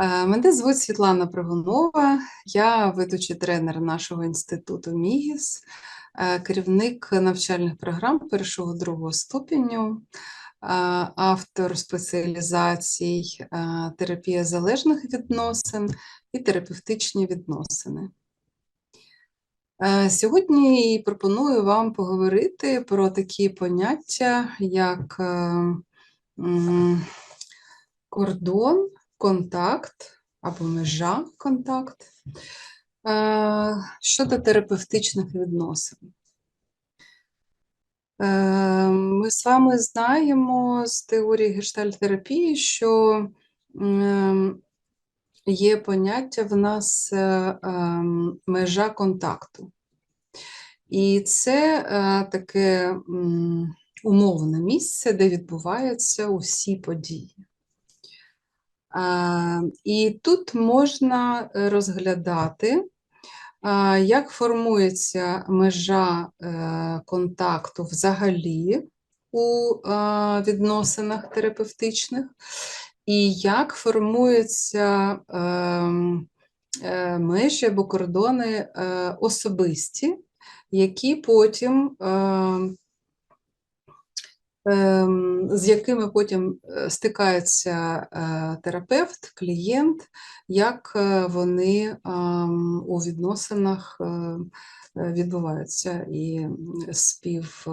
Е, Мене звуть Світлана Пригунова, я ведучий тренер нашого інституту МІГІС, е, керівник навчальних програм першого другого ступеню, е, автор спеціалізацій терапія залежних відносин і терапевтичні відносини. Сьогодні пропоную вам поговорити про такі поняття, як е, кордон, контакт або межа контакт е, щодо терапевтичних відносин. Е, Ми з вами знаємо з теорії гештальтерапії, що є поняття в нас е, ем, межа контакту. І це таке умовне місце, де відбуваються усі події. А, І тут можна е, розглядати, як формується межа е, контакту взагалі у е, відносинах терапевтичних, і як формуються ем, е, межі або кордони е, особисті, які потім ем, з якими потім е, стикається е, терапевт, клієнт, як е, вони у відносинах відбуваються і спів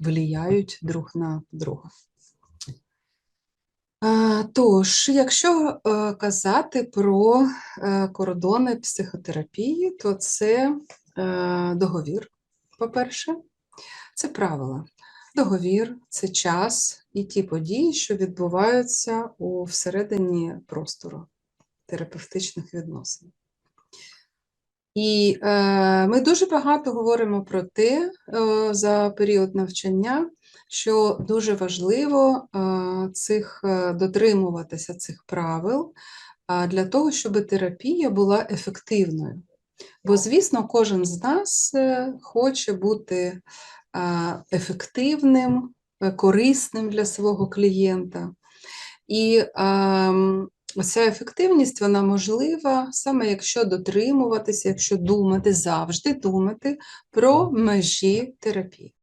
влияють друг на друга. Тож, якщо казати про кордони психотерапії, то це договір, по-перше, це правила. Договір це час і ті події, що відбуваються у всередині простору терапевтичних відносин. І е, ми дуже багато говоримо про те е, за період навчання, що дуже важливо е, цих, е, дотримуватися цих правил а, для того, щоб терапія була ефективною. Бо, звісно, кожен з нас е, хоче бути ефективним, е, корисним для свого клієнта. І ця ефективність вона можлива саме якщо дотримуватися, якщо думати, завжди думати про межі терапії.